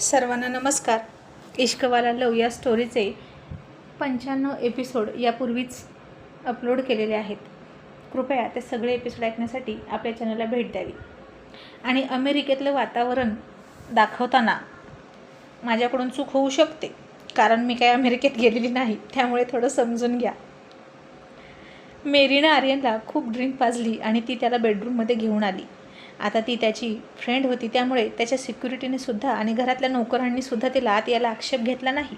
सर्वांना नमस्कार. इश्कवाला लव या स्टोरीचे पंच्याण्णव एपिसोड यापूर्वीच अपलोड केलेले आहेत. कृपया ते सगळे एपिसोड ऐकण्यासाठी आपल्या चॅनलला भेट द्यावी. आणि अमेरिकेतलं वातावरण दाखवताना माझ्याकडून चूक होऊ शकते कारण मी काही अमेरिकेत गेलेली नाही त्यामुळे थोडं समजून घ्या. मेरीनं आर्यनला खूप ड्रिंक पाजली आणि ती त्याला बेडरूममध्ये घेऊन आली. आता ती त्याची फ्रेंड होती त्यामुळे त्याच्या सिक्युरिटीनेसुद्धा आणि घरातल्या नोकरांनीसुद्धा तिला आत याला आक्षेप घेतला नाही.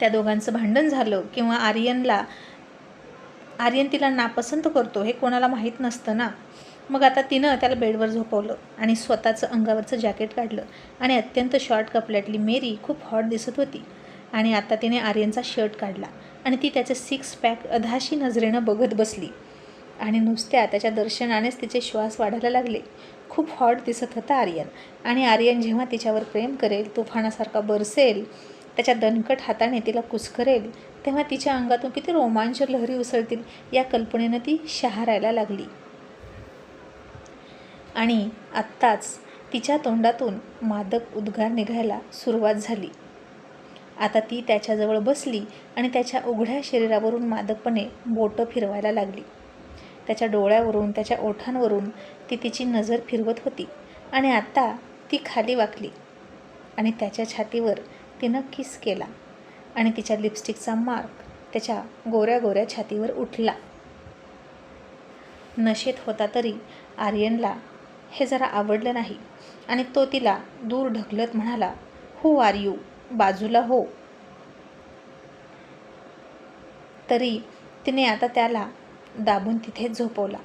त्या दोघांचं भांडण झालं किंवा आर्यनला आर्यन तिला नापसंत करतो हे कोणाला माहीत नसतं ना. मग आता तिनं त्याला बेडवर झोपवलं आणि स्वतःचं अंगावरचं जॅकेट काढलं आणि अत्यंत शॉर्ट कपल्यातली मेरी खूप हॉट दिसत होती. आणि आता तिने आर्यनचा शर्ट काढला आणि ती त्याचं सिक्स पॅक अधाशी नजरेनं बघत बसली. आणि नुसत्या त्याच्या दर्शनानेच तिचे श्वास वाढायला लागले. खूप हॉट दिसत होता आर्यन. आणि आर्यन जेव्हा तिच्यावर प्रेम करेल तुफानासारखा बरसेल त्याच्या दणकट हाताने तिला कुस्करेल तेव्हा तिच्या अंगातून किती रोमांच लहरी उसळतील या कल्पनेनं ती शहारायला लागली. आणि आत्ताच तिच्या तोंडातून मादक उद्गार निघायला सुरुवात झाली. आता ती त्याच्याजवळ बसली आणि त्याच्या उघड्या शरीरावरून मादकपणे बोटं फिरवायला लागली. त्याच्या डोळ्यावरून त्याच्या ओठांवरून ती तिची नजर फिरवत होती आणि आता ती खाली वाकली आणि त्याच्या छातीवर तिनं किस केला आणि तिच्या लिपस्टिकचा मार्क त्याच्या गोऱ्या गोऱ्या छातीवर उठला. नशेत होता तरी आर्यनला हे जरा आवडलं नाही आणि तो तिला दूर ढकलत म्हणाला हू आर यू बाजूला हो. तरी तिने आता त्याला दाबून तिथेच झोपवला.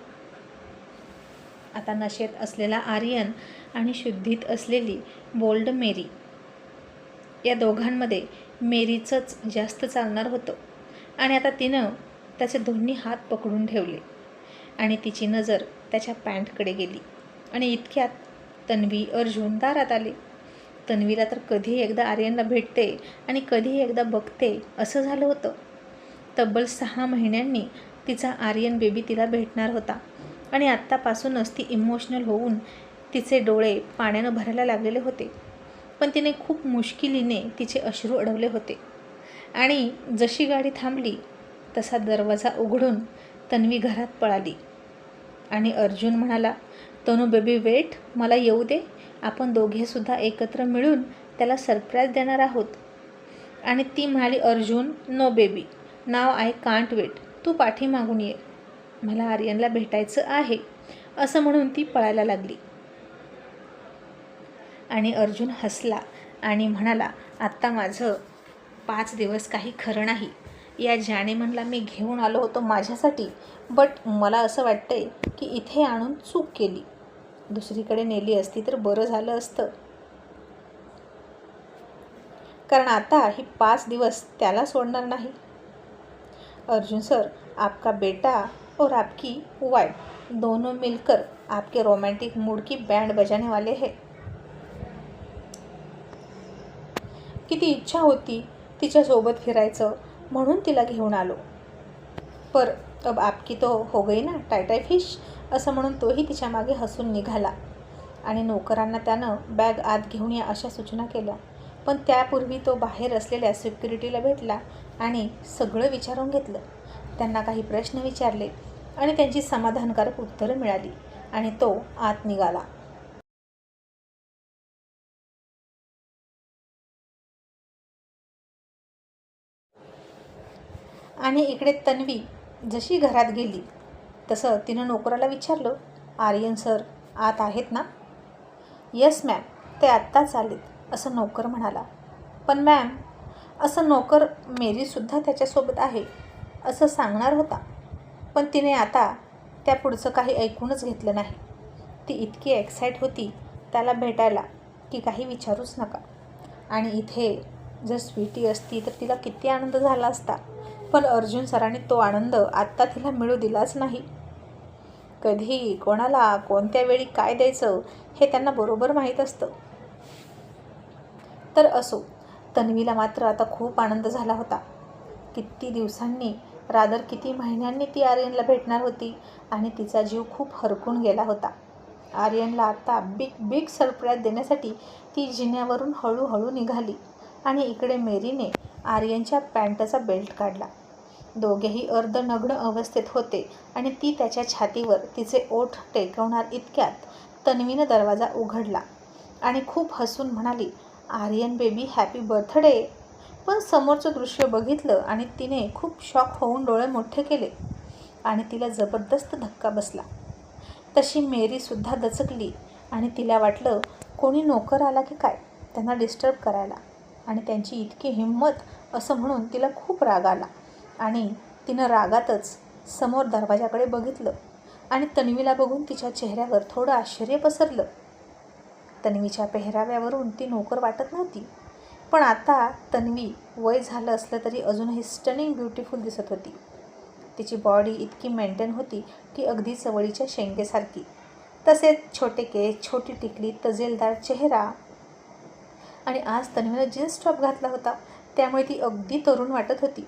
आता नशेत असलेला आर्यन आणि शुद्धीत असलेली बोल्ड मेरी. या दोघांमध्ये मेरीचंच जास्त चालणार होतं. आणि आता तिनं त्याचे दोन्ही हात पकडून ठेवले. आणि तिची नजर त्याच्या पॅन्टकडे गेली. आणि इतक्यात तन्वी अर्जुन दारात आले. तन्वीला तर कधी एकदा आर्यनला भेटते आणि कधी एकदा बघते असं झालं होतं. तब्बल सहा महिन्यांनी तिचा आर्यन बेबी तिला भेटणार होता. आणि आत्तापासूनच ती इमोशनल होऊन तिचे डोळे पाण्यानं भरायला लागलेले होते. पण तिने खूप मुश्किलीने तिचे अश्रू अडवले होते. आणि जशी गाडी थांबली तसा दरवाजा उघडून तन्वी घरात पळाली. आणि अर्जुन म्हणाला तनू बेबी वेट मला येऊ दे. आपण दोघेसुद्धा एकत्र मिळून त्याला सरप्राईज देणार आहोत. आणि ती म्हणाली Arjun no baby now I can't wait. तू पाठीमागून ये. मला आर्यनला भेटायचं आहे असं म्हणून ती पळायला लागली. आणि अर्जुन हसला आणि म्हणाला आत्ता माझं पाच दिवस काही खरं नाही. या जाणेमनला मी घेऊन आलो होतो माझ्यासाठी बट मला असं वाटतंय की इथे आणून चूक केली. दुसरीकडे नेली असती तर बरं झालं असतं. कारण आता ही पाच दिवस त्याला सोडणार नाही. अर्जुन सर आपका बेटा और आपकी वाइफ दोनों मिलकर आपके रोमांटिक मूड की बैंड बजाने वाले हैं। किती इच्छा होती तिच्यासोबत फिरायचं म्हणून तिला घेऊन आलो. पर अब आपकी तो हो गई ना टायटाय फिश असं म्हणून तोही तिच्यामागे हसून निघाला. आणि नोकरांना त्यानं बॅग आत घेऊन या अशा सूचना केल्या. पण त्यापूर्वी तो बाहेर असलेल्या सिक्युरिटीला भेटला आणि सगळं विचारून घेतलं. त्यांना काही प्रश्न विचारले आणि त्यांची समाधानकारक उत्तरं मिळाली आणि तो आत निघाला. आणि इकडे तन्वी जशी घरात गेली तसं तिनं नोकराला विचारलं आर्यन सर आत आहेत ना? येस मॅम ते आत्ताच आलेत असं नोकर म्हणाला. पण मॅम असं नोकर मेरीसुद्धा त्याच्यासोबत आहे असं सांगणार होता. पण तिने आता त्या पुढचं काही ऐकूनच घेतलं नाही. ती इतकी एक्साईट होती त्याला भेटायला की काही विचारूच नका. आणि इथे जर स्वीटी असती तर तिला किती आनंद झाला असता. पण अर्जुन सरांनी तो आनंद आत्ता तिला मिळू दिलाच नाही. कधी कोणाला कोणत्या वेळी काय द्यायचं हे त्यांना बरोबर माहीत असतं. तर असो तन्वीला मात्र आता खूप आनंद झाला होता. किती दिवसांनी रादर किती महिन्यांनी ती आर्यनला भेटणार होती आणि तिचा जीव खूप हरकून गेला होता. आर्यनला आता बिग बिग सरप्राईज देण्यासाठी ती जिन्यावरून हळूहळू निघाली आणि इकडे मेरीने आर्यनच्या पॅन्टचा बेल्ट काढला. दोघेही अर्धनग्न अवस्थेत होते आणि ती त्याच्या छातीवर तिचे ओठ टेकवणार इतक्यात तन्वीनं दरवाजा उघडला आणि खूप हसून म्हणाली आर्यन बेबी हॅपी बर्थडे. पण समोरचं दृश्य बघितलं आणि तिने खूप शॉक होऊन डोळे मोठे केले आणि तिला जबरदस्त धक्का बसला. तशी मेरीसुद्धा दचकली आणि तिला वाटलं कोणी नोकर आला की काय? त्यांना डिस्टर्ब करायला. आणि त्यांची इतकी हिंमत असं म्हणून तिला खूप राग आला आणि तिनं रागातच समोर दरवाजाकडे बघितलं आणि तन्वीला बघून तिच्या चेहऱ्यावर थोडं आश्चर्य पसरलं. तन्वीच्या पेहराव्यावरून ती नोकर वाटत नव्हती. पण आता तन्वी वय झालं असलं तरी अजूनही स्टनिंग ब्युटिफुल दिसत होती. तिची बॉडी इतकी मेंटेन होती की अगदी चवळीच्या शेंगेसारखी. तसेच छोटे केस छोटी टिकली तजेलदार चेहरा. आणि आज तन्वीनं जीन्स टॉप घातला होता त्यामुळे ती अगदी तरुण वाटत होती.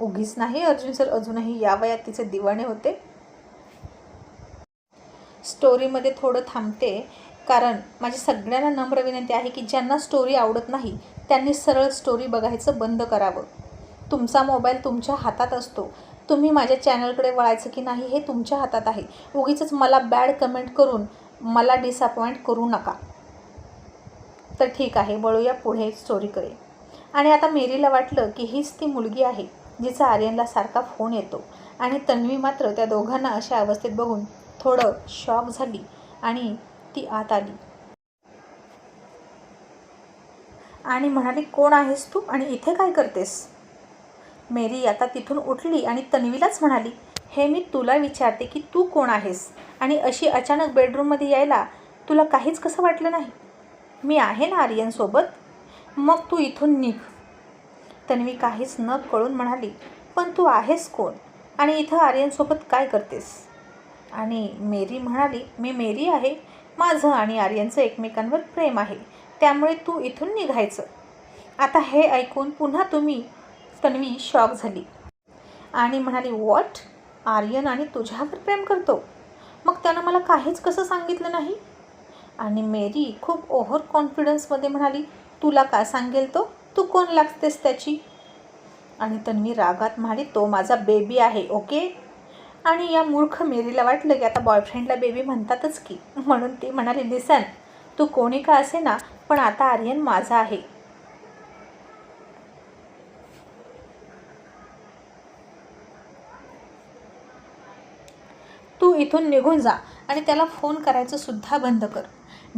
उगीच नाही अर्जुन सर अजूनही या वयात तिचे दिवाणे होते. स्टोरीमध्ये थोडं थांबते कारण माझी सगळ्यांना नम्र विनंती आहे की ज्यांना स्टोरी आवडत नाही त्यांनी सरळ स्टोरी बघायचं बंद करावं. तुमचा मोबाईल तुमच्या हातात असतो. तुम्ही माझ्या चॅनलकडे वळायचं की नाही हे तुमच्या हातात आहे. उगीच मला बॅड कमेंट करून मला डिसअपॉइंट करू नका. तर ठीक आहे वळूया पुढे स्टोरीकडे आणि आता मेरीला वाटलं की हीच ती मुलगी आहे जिचा आर्यनला सारखा फोन येतो. आणि तन्वी मात्र त्या दोघांना अशा अवस्थेत बघून थोडं शॉक झाली. आणि ती आत आली. आणि म्हणाली कोण आहेस तू आणि इथे काय करतेस? मेरी आता तिथून उठली आणि तन्वीलाच म्हणाली हे मी तुला विचारते की तू कोण आहेस? आणि अशी अचानक बेडरूममध्ये यायला तुला काहीच कसं वाटलं नाही? मी आहे ना आर्यनसोबत? मग तू इथून निघ. तन्वी काहीच न कळून म्हणाली पण तू आहेस कोण? आणि इथं आर्यनसोबत काय करतेस? आणि मेरी म्हणाली मी मेरी आहे माझं आणि आर्यनचं एकमेकांवर प्रेम आहे. त्यामुळे तू इथून निघायचं. आता हे ऐकून पुन्हा तुम्ही तन्वी शॉक झाली. आणि म्हणाली वॉट आर्यन आणि तुझ्यावर प्रेम करतो? मग त्यानं मला काहीच कसं सांगितलं नाही? आणि मेरी खूप ओव्हर कॉन्फिडन्समध्ये म्हणाली तुला का सांगेल तो? तू कोण लागतेस त्याची? आणि तन्वी रागात म्हणाली तो माझा बेबी आहे ओके? आणि या मूर्ख मेरीला वाटलं की आता बॉयफ्रेंडला बेबी म्हणतातच की. म्हणून ती म्हणाली लिसन तू कोणी का असे ना पण आता आर्यन माझा आहे. तू इथून निघून जा आणि त्याला फोन करायचं सुद्धा बंद कर.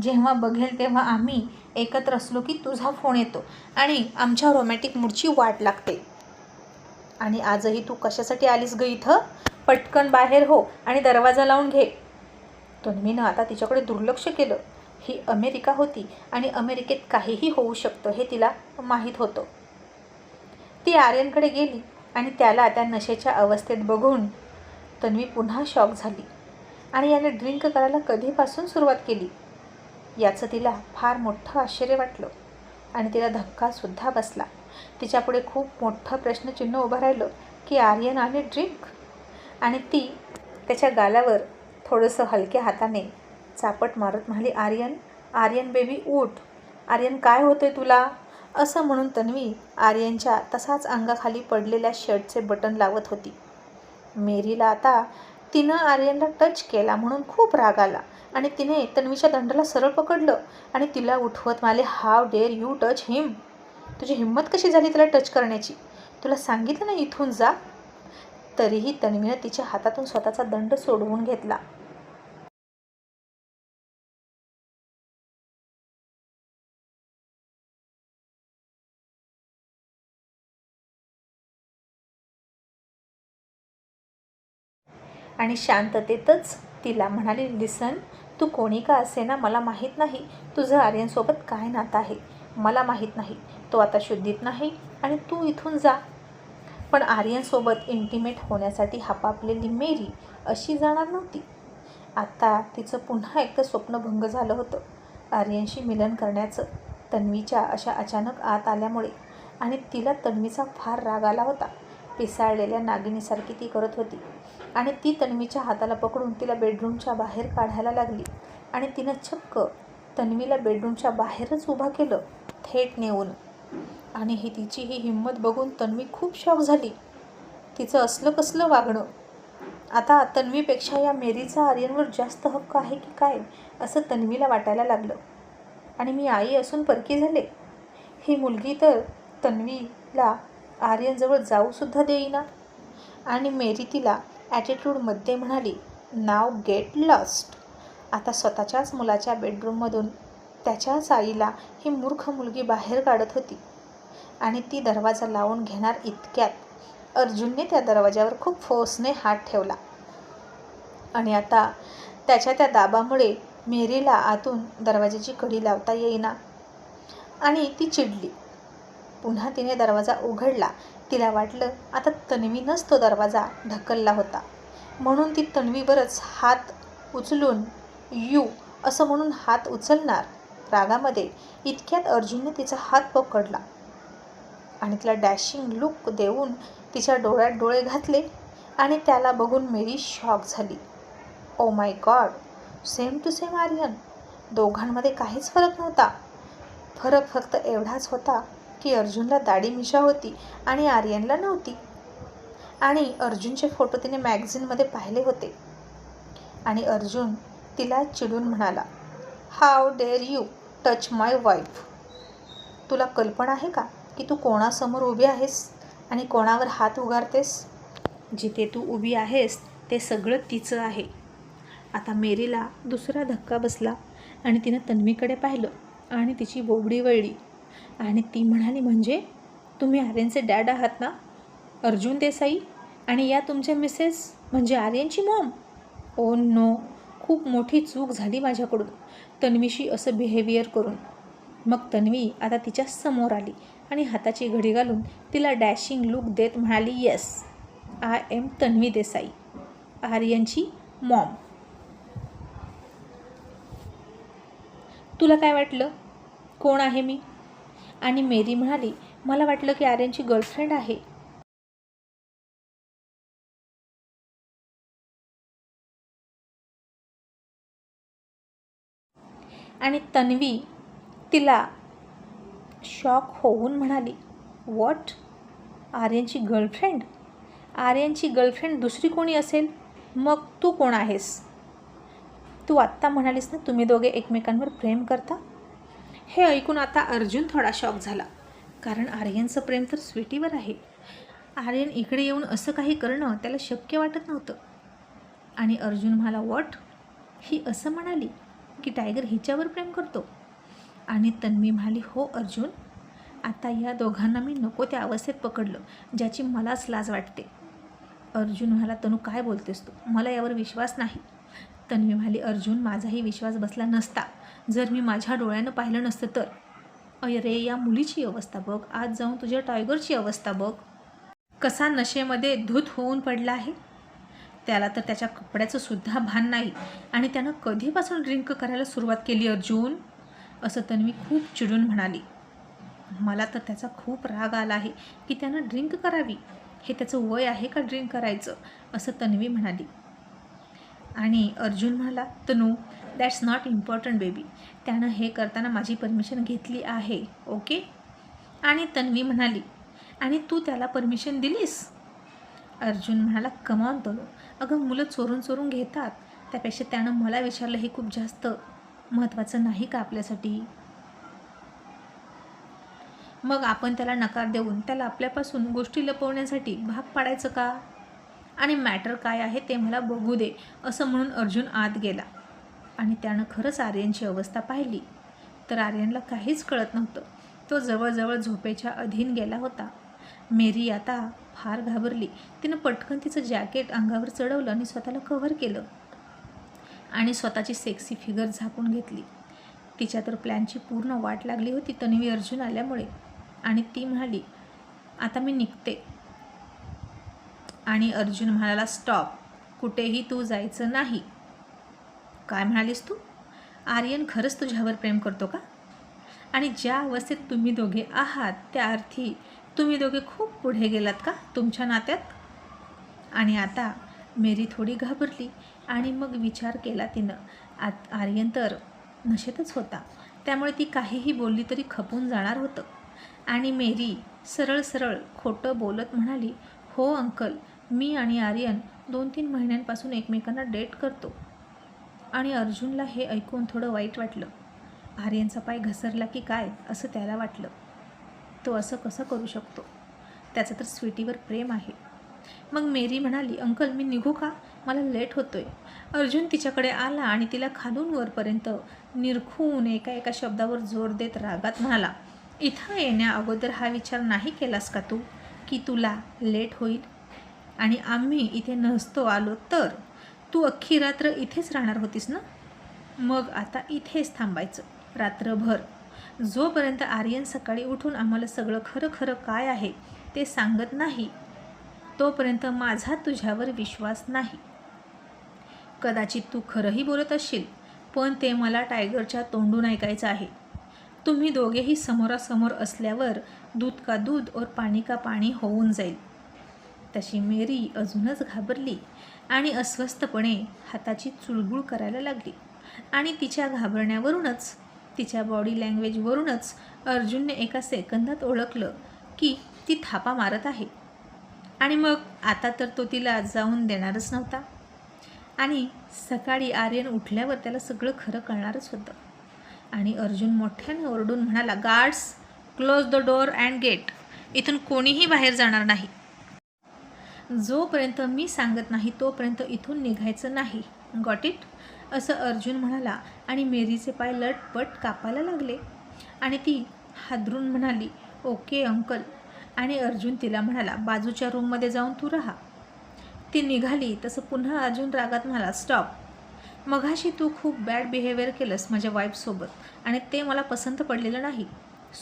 जेव्हा बघेल तेव्हा आम्ही एकत्र असलो की तुझा फोन येतो आणि आमच्या रोमॅटिक मूडची वाट लागते. आणि आजही तू कशासाठी आलीस ग इथं? पटकन बाहेर हो आणि दरवाजा लावून घे. तन्वीनं आता तिच्याकडे दुर्लक्ष केलं. ही अमेरिका होती आणि अमेरिकेत काहीही होऊ शकतं हे तिला माहीत होतं. ती आर्यनकडे गेली आणि त्याला त्या नशेच्या अवस्थेत बघून तन्वी पुन्हा शॉक झाली आणि याने ड्रिंक करायला कधीपासून सुरुवात केली. याचं तिला फार मोठं आश्चर्य वाटलं आणि तिला धक्कासुद्धा बसला. तिच्यापुढे खूप मोठं प्रश्नचिन्ह उभं राहिलं की आर्यन आणि ड्रिंक आणि ती त्याच्या गालावर थोडंसं हलक्या हाताने चापट मारत म्हणाली आर्यन आर्यन बेबी उठ. आर्यन काय होतंय तुला? असं म्हणून तन्वी आर्यनच्या तसाच अंगाखाली पडलेल्या शर्टचे बटन लावत होती. मेरीला आता तिनं आर्यनला टच केला म्हणून खूप राग आला आणि तिने तन्वीच्या दंडाला सरळ पकडलं आणि तिला उठवत माले how dare you touch him. तुझी हिंमत कशी झाली त्याला टच करण्याची? तुला सांगितलं ना इथून जा. तरीही तन्वीनं तिच्या हातातून स्वतःचा दंड सोडवून घेतला. आणि शांततेतच तिला म्हणाली लिसन तू कोणी का असे ना? मला माहीत नाही. तुझं आर्यनसोबत काय नातं आहे? मला माहीत नाही. तो आता शुद्धीत नाही आणि तू इथून जा. पण आर्यनसोबत इंटिमेट होण्यासाठी हापापलेली मेरी अशी जाणार नव्हती. आता तिचं पुन्हा एकदा स्वप्नभंग झालं होतं. आर्यनशी मिलन करण्याचं तन्वीच्या अशा अचानक आत आल्यामुळे. आणि तिला तन्वीचा फार राग आला होता. पिसाळलेल्या नागिनीसारखी ती करत होती. आणि ती तन्वीच्या हाताला पकडून तिला बेडरूमच्या बाहेर काढायला लागली. आणि तिनं चक्क तन्वीला बेडरूमच्या बाहेरच उभा केलं थेट नेऊन. आणि ही तिची ही हिंमत बघून तन्वी खूप शॉक झाली. तिचं असलं कसलं वागणं? आता तन्वीपेक्षा या मेरीचा आर्यनवर जास्त हक्क आहे की काय असं तन्वीला वाटायला लागलं. आणि मी आई असून परकी झाले. ही मुलगी तर तन्वीला आर्यनजवळ जाऊसुद्धा देईना. आणि मेरी तिला ॲटिट्यूडमध्ये म्हणाली नाव गेट लॉस्ट आता स्वतःच्याच मुलाच्या बेडरूममधून त्याच्याच आईला ही मूर्ख मुलगी बाहेर काढत होती. आणि ती दरवाजा लावून घेणार इतक्यात अर्जुनने त्या दरवाजावर खूप फोर्सने हात ठेवला. आणि आता त्याच्या त्या दाबामुळे मेरीला आतून दरवाजाची कडी लावता येईना. आणि ती चिडली. पुन्हा तिने दरवाजा उघडला. तिला वाटलं आता तन्वीनंच तो दरवाजा ढकलला होता. म्हणून ती तन्वीवरच हात उचलून यू असं म्हणून हात उचलणार रागामध्ये इतक्यात अर्जुनने तिचा हात पकडला. आणि तिला डॅशिंग लुक देऊन तिच्या डोळ्यात डोळे घातले आणि त्याला बघून मेरी शॉक झाली. ओ my god same to same Aryan. दोघांमध्ये काहीच फरक नव्हता. फरक फक्त एवढाच होता की अर्जुनला दाढी मिशा होती आणि आर्यनला नव्हती. आणि अर्जुनचे फोटो तिने मॅगझिनमध्ये पाहिले होते. आणि अर्जुन तिला चिडून म्हणाला how dare you touch my wife तुला कल्पना आहे का की तू कोणासमोर उभी आहेस आणि कोणावर हात उगारतेस? जिथे तू उभी आहेस ते सगळं तिचं आहे. आता मेरीला दुसरा धक्का बसला आणि तिनं तन्वीकडे पाहिलं आणि तिची बोबडी वळली. आणि ती म्हणाली म्हणजे? तुम्ही आर्यनचे डॅड आहात ना? अर्जुन देसाई? आणि या तुमच्या मिसेस? म्हणजे आर्यनची मॉम? ओ नो खूप मोठी चूक झाली माझ्याकडून तन्वीशी असं बिहेवियर करून. मग तन्वी आता तिच्या समोर आली. आणि हाताची घडी घालून तिला डॅशिंग लुक देत म्हणाली yes I am Tanvi Desai आर्यनची mom. तुला काय वाटलं? कोण आहे मी? आणि मेरी म्हणाली मला वाटलं की आर्यनची गर्लफ्रेंड आहे. आणि तन्वी तिला शॉक होऊन म्हणाली वॉट? आर्यनची गर्लफ्रेंड? आर्यनची गर्लफ्रेंड दुसरी कोणी असेल? मग तू कोण आहेस? तू आत्ता म्हणालीस ना तुम्ही दोघे एकमेकांवर प्रेम करता? हे ऐकून आता अर्जुन थोडा शॉक झाला कारण आर्यनचं प्रेम तर स्वीटीवर आहे. आर्यन इकडे येऊन असं काही करणं त्याला शक्य वाटत नव्हतं. आणि अर्जुन म्हणाला वॉट? ही असं म्हणाली की टायगर हिच्यावर प्रेम करतो. आणि तन्वी म्हणाली हो अर्जुन. आता या दोघांना मी नको त्या अवस्थेत पकडलं ज्याची मलाच लाज वाटते. अर्जुन म्हणाला तनू काय बोलतेस तू? मला यावर विश्वास नाही. तन्वी म्हणाली अर्जुन माझाही विश्वास बसला नसता. जर मी माझ्या डोळ्यानं पाहिलं नसतं तर. अरे या मुलीची अवस्था बघ. आज जाऊन तुझ्या टायगरची अवस्था बघ. कसा नशेमध्ये धूत होऊन पडला आहे. त्याला तर त्याच्या कपड्याचं सुद्धा भान नाही आणि त्यानं कधीपासून ड्रिंक करायला सुरुवात केली अर्जुन? असं तन्वी खूप चिडून म्हणाली. मला तर त्याचा खूप राग आला आहे की त्यानं ड्रिंक करावी. हे त्याचं वय आहे का ड्रिंक करायचं? असं तन्वी म्हणाली. आणि अर्जुन म्हणाला Tanu that's not important baby त्यानं हे करताना माझी परमिशन घेतली आहे ओके आणि तन्वी म्हणाली आणि तू त्याला परमिशन दिलीस? अर्जुन म्हणाला कमावून तनू. अगं मुलं चोरून चोरून घेतात. त्यापेक्षा त्यानं मला विचारलं हे खूप जास्त महत्त्वाचं नाही का आपल्यासाठी? मग आपण त्याला नकार देऊन त्याला आपल्यापासून गोष्टी लपवण्यासाठी भाग पाडायचं का? आणि मॅटर काय आहे ते मला बघू दे असं म्हणून अर्जुन आत गेला. आणि त्यानं खरंच आर्यनची अवस्था पाहिली. तर आर्यनला काहीच कळत नव्हतं. तो जवळजवळ झोपेच्या अधीन गेला होता. मेरी आता फार घाबरली. तिनं पटकन तिचं जॅकेट अंगावर चढवलं आणि स्वतःला कव्हर केलं. आणि स्वतःची सेक्सी फिगर झाकून घेतली. तिच्या तर प्लॅनची पूर्ण वाट लागली होती. तन्वी अर्जुन आल्यामुळे. आणि ती म्हणाली आता मी निघते. आणि अर्जुन म्हणाला स्टॉप कुठेही तू जायचं नाही. काय म्हणालीस तू? आर्यन खरंच तुझ्यावर प्रेम करतो का? आणि ज्या अवस्थेत तुम्ही दोघे आहात त्या अर्थी तुम्ही दोघे खूप पुढे गेलात का तुमच्या नात्यात? आणि आता मेरी थोडी घाबरली आणि मग विचार केला तिनं. आत आर्यन तर नशेतच होता. त्यामुळे ती काहीही बोलली तरी खपून जाणार होतं. आणि मेरी सरळ सरळ खोटं बोलत म्हणाली हो अंकल मी आणि आर्यन दोन तीन महिन्यांपासून एकमेकांना डेट करतो. आणि अर्जुनला हे ऐकून थोडं वाईट वाटलं. आर्यनचा पाय घसरला की काय असं त्याला वाटलं. तो असं कसं करू शकतो? त्याचं तर स्वीटीवर प्रेम आहे. मग मेरी म्हणाली अंकल मी निघू का? मला लेट होतोय. अर्जुन तिच्याकडे आला आणि तिला खालून वरपर्यंत निरखून एका एका शब्दावर जोर देत रागात म्हणाला इथं येण्या अगोदर हा विचार नाही केलास का तू की तुला लेट होईल? आणि आम्ही इथे नसतो आलो तर? तू अख्खी रात्र इथेच राहणार होतीस ना? मग आता इथेच थांबायचं रात्रभर. जोपर्यंत आर्यन सकाळी उठून आम्हाला सगळं खरं खरं काय आहे ते सांगत नाही तोपर्यंत माझा तुझ्यावर विश्वास नाही. कदाचित तू खरंही बोलत असशील पण ते मला टायगरच्या तोंडून ऐकायचं आहे. तुम्ही दोघेही समोरासमोर असल्यावर दूध का दूध और पाणी का पाणी होऊन जाईल. तशी मेरी अजूनच घाबरली आणि अस्वस्थपणे हाताची चुळबुळ करायला लागली आणि तिच्या घाबरण्यावरूनच तिच्या बॉडी लँग्वेजवरूनच अर्जुनने एका सेकंदात ओळखलं की ती थापा मारत आहे. आणि मग आता तर तो तिला जाऊन देणारच नव्हता. आणि सकाळी आर्यन उठल्यावर त्याला सगळं खरं कळणारच होतं. आणि अर्जुन मोठ्याने ओरडून म्हणाला guards close the door and get इथून कोणीही बाहेर जाणार नाही. जोपर्यंत मी सांगत नाही तोपर्यंत इथून निघायचं नाही. गॉट इट असं अर्जुन म्हणाला आणि मेरीचे पाय लटपट कापायला लागले. आणि ती हादरून म्हणाली ओके अंकल आणि अर्जुन तिला म्हणाला बाजूच्या रूममध्ये जाऊन तू राहा. ती निघाली तसं पुन्हा अर्जुन रागात म्हणाला स्टॉप मघाशी तू खूप बॅड बिहेवियर केलंस माझ्या वाईफसोबत आणि ते मला पसंत पडलेलं नाही.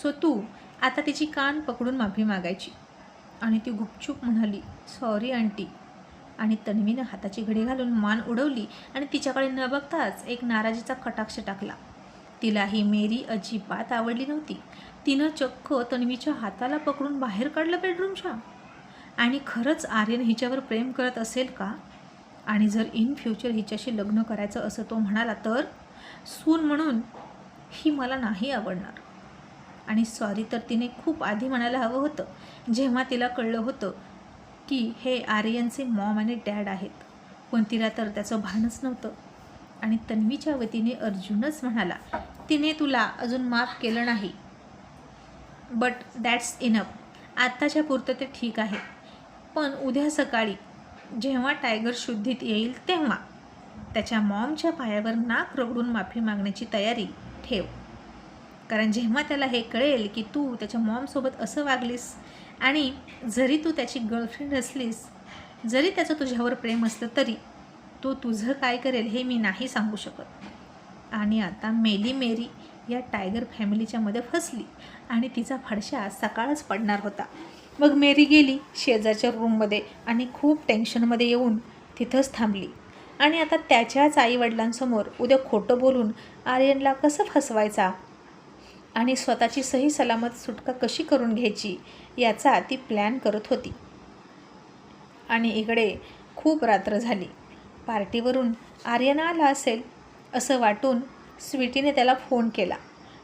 सो तू आता तिची कान पकडून माफी मागायची. आणि ती गुपचूप म्हणाली सॉरी आंटी आणि तन्वीनं हाताची घडी घालून मान उडवली आणि तिच्याकडे न बघताच एक नाराजीचा कटाक्ष टाकला. तिला ही मेरी अजिबात आवडली नव्हती. तिनं चक्क तन्वीच्या हाताला पकडून बाहेर काढलं बेडरूमच्या? आणि खरंच आर्यन हिच्यावर प्रेम करत असेल का? आणि जर इन फ्युचर हिच्याशी लग्न करायचं असं तो म्हणाला तर? सून म्हणून ही मला नाही आवडणार. आणि सॉरी तर तिने खूप आधी म्हणायला हवं होतं. जेव्हा तिला कळलं होतं की हे आर्यनचे मॉम आणि डॅड आहेत. पण तिला तर त्याचं भानच नव्हतं. आणि तन्वीच्या वतीने अर्जुनच म्हणाला तिने तुला अजून माफ केलं नाही. बट दॅट्स इनफ आत्ताच्या पुरतं ते ठीक आहे. पण उद्या सकाळी जेव्हा टायगर शुद्धीत येईल तेव्हा त्याच्या मॉमच्या पायावर नाक रगडून माफी मागण्याची तयारी ठेव. कारण जेव्हा त्याला हे कळेल की तू त्याच्या मॉमसोबत असं वागलीस आणि जरी तू त्याची गर्लफ्रेंड असलीस जरी त्याचं तुझ्यावर प्रेम असलं तरी तो तुझं काय करेल हे मी नाही सांगू शकत. आणि आता मेली मेरी या टायगर फॅमिलीच्या मध्ये फसली आणि तिचा फडशा सकाळच पडणार होता. मग मेरी गेली शेजारच्या रूममध्ये आणि खूप टेन्शनमध्ये येऊन तिथंच थांबली. आणि आता त्याच्याच आईवडिलांसमोर उद्या खोटं बोलून आर्यनला कसं फसवायचा? आणि स्वतःची सही सलामत सुटका कशी करून घ्यायची याचा ती प्लॅन करत होती. आणि इकडे खूप रात्र झाली. पार्टीवरून आर्यन आला असेल असं वाटून स्वीटीने त्याला फोन केला.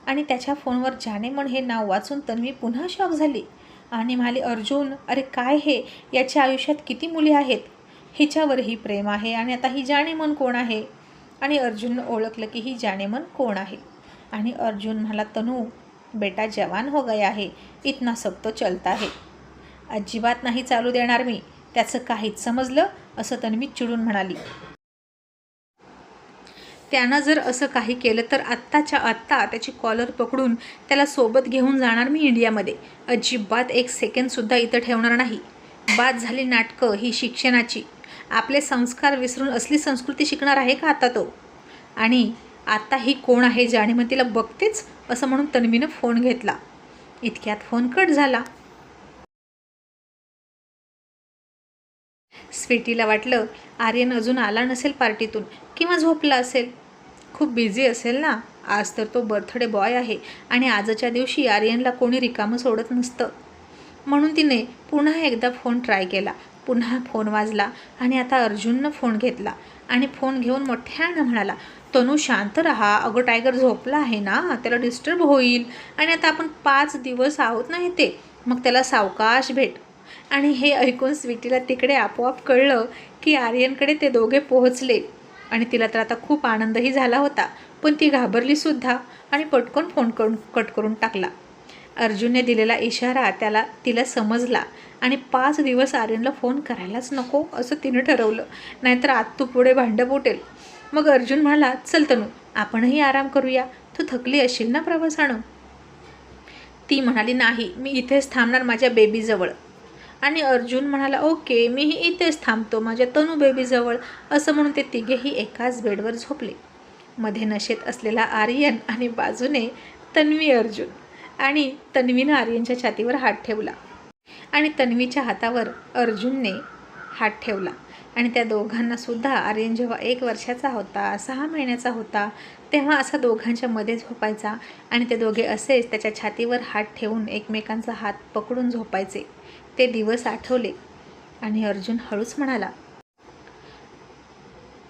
आणि त्याच्या फोनवर जाने म्हण हे नाव वाचून तन्वी पुन्हा शॉक झाली. आणि म्हणाली अर्जुन अरे काय हे? याच्या आयुष्यात किती मुली आहेत? हिच्यावरही प्रेम आहे आणि आता ही जाणे मन कोण आहे? आणि अर्जुननं ओळखलं की ही जाणे मन कोण आहे. आणि अर्जुन म्हणाला तनू बेटा जवान हो गया आहे इतना सब तो चलता है. अजिबात नाही चालू देणार मी. त्याचं काहीच समजलं? असं तन्वी चिडून म्हणाली. त्यानं जर असं काही केलं तर आत्ताच्या आत्ता त्याची कॉलर पकडून त्याला सोबत घेऊन जाणार मी इंडियामध्ये. अजिबात एक सेकंडसुद्धा इथं ठेवणार नाही. बाद झाली नाटकं ही शिक्षणाची. आपले संस्कार विसरून असली संस्कृती शिकणार आहे का आता तो? आणि आता ही कोण आहे जाणीव तिला बघतेच असं म्हणून तन्वीनं फोन घेतला. इतक्यात फोन कट झाला. स्वीटीला वाटलं आर्यन अजून आला नसेल पार्टीतून किंवा झोपला असेल. खूप बिझी असेल ना? आज तर तो बर्थडे बॉय आहे आणि आजच्या दिवशी आर्यनला कोणी रिकामं सोडत नसतं. म्हणून तिने पुन्हा एकदा फोन ट्राय केला. पुन्हा फोन वाजला आणि आता अर्जुननं फोन घेतला आणि फोन घेऊन मोठ्यानं म्हणाला तनू शांत राहा. अगं टायगर झोपला आहे ना? त्याला डिस्टर्ब होईल. आणि आता आपण पाच दिवस आहोत ना ते मग त्याला सावकाश भेट. आणि हे ऐकून स्वीटीला तिकडे आपोआप कळलं की आर्यनकडे ते दोघे पोहोचले. आणि तिला तर आता खूप आनंदही झाला होता पण ती घाबरलीसुद्धा आणि पटकन फोन करून कट करून टाकला. अर्जुनने दिलेला इशारा त्याला तिला समजला आणि पाच दिवस आर्यनला फोन करायलाच नको असं तिनं ठरवलं. नाहीतर आत तू पुढे भांडं उठेल मग अर्जुन म्हणाला चल तनू आपणही आराम करूया. तू थकली असशील ना प्रवासानं? ती म्हणाली नाही मी इथेच थांबणार माझ्या बेबीजवळ आणि अर्जुन म्हणाला ओके मीही इथेच थांबतो माझ्या तनू बेबीजवळ असं म्हणून ते तिघेही एकाच बेडवर झोपले. मध्ये नशेत असलेला आर्यन आणि बाजूने तन्वी अर्जुन आणि तन्वीनं आर्यनच्या छातीवर हात ठेवला आणि तन्वीच्या हातावर अर्जुनने हात ठेवला. आणि त्या दोघांना सुद्धा आर्यन जेव्हा एक वर्षाचा होता सहा महिन्याचा होता तेव्हा असा दोघांच्या मध्ये झोपायचा आणि ते दोघे असेच त्याच्या छातीवर हात ठेवून एकमेकांचा हात पकडून झोपायचे. ते दिवस आठवले आणि अर्जुन हळूच म्हणाला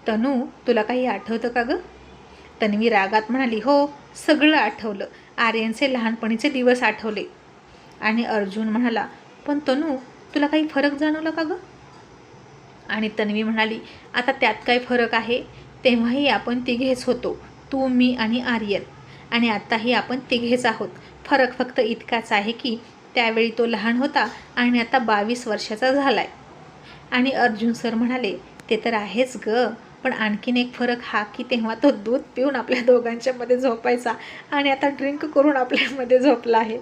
तनू तुला काही आठवतं का गं? तन्वी रागात म्हणाली हो सगळं आठवलं. आर्यनचे लहानपणीचे दिवस आठवले. आणि अर्जुन म्हणाला पण तनू तुला काही फरक जाणवला का गं? आणि तन्वी म्हणाली आता त्यात काय फरक आहे? तेव्हाही आपण तिघेच होतो तू मी आणि आर्यन. आणि आत्ताही आपण तिघेच आहोत. फरक फक्त इतकाच आहे की त्यावेळी तो लहान होता आणि आता बावीस वर्षाचा झाला आहे आणि अर्जुन सर म्हणाले ते तर आहेच ग पण आणखीन एक फरक हा की तेव्हा तो दूध पिऊन आपल्या दोघांच्यामध्ये झोपायचा आणि आता ड्रिंक करून आपल्यामध्ये झोपला आहे.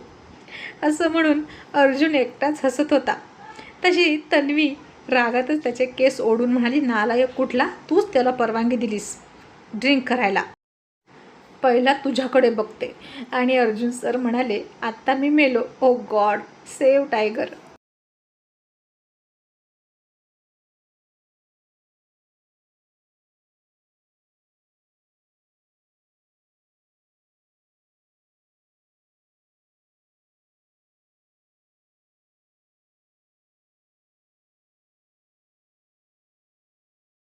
असं म्हणून अर्जुन एकटाच हसत होता. तशी तन्वी रागातच त्याचे केस ओढून म्हणाली नालायक कुठला? तूच त्याला परवानगी दिलीस. ड्रिंक करायला. पहिला तुझ्याकडे बघते. आणि अर्जुन सर म्हणाले आत्ता मी मेलो. ओ गॉड सेव टायगर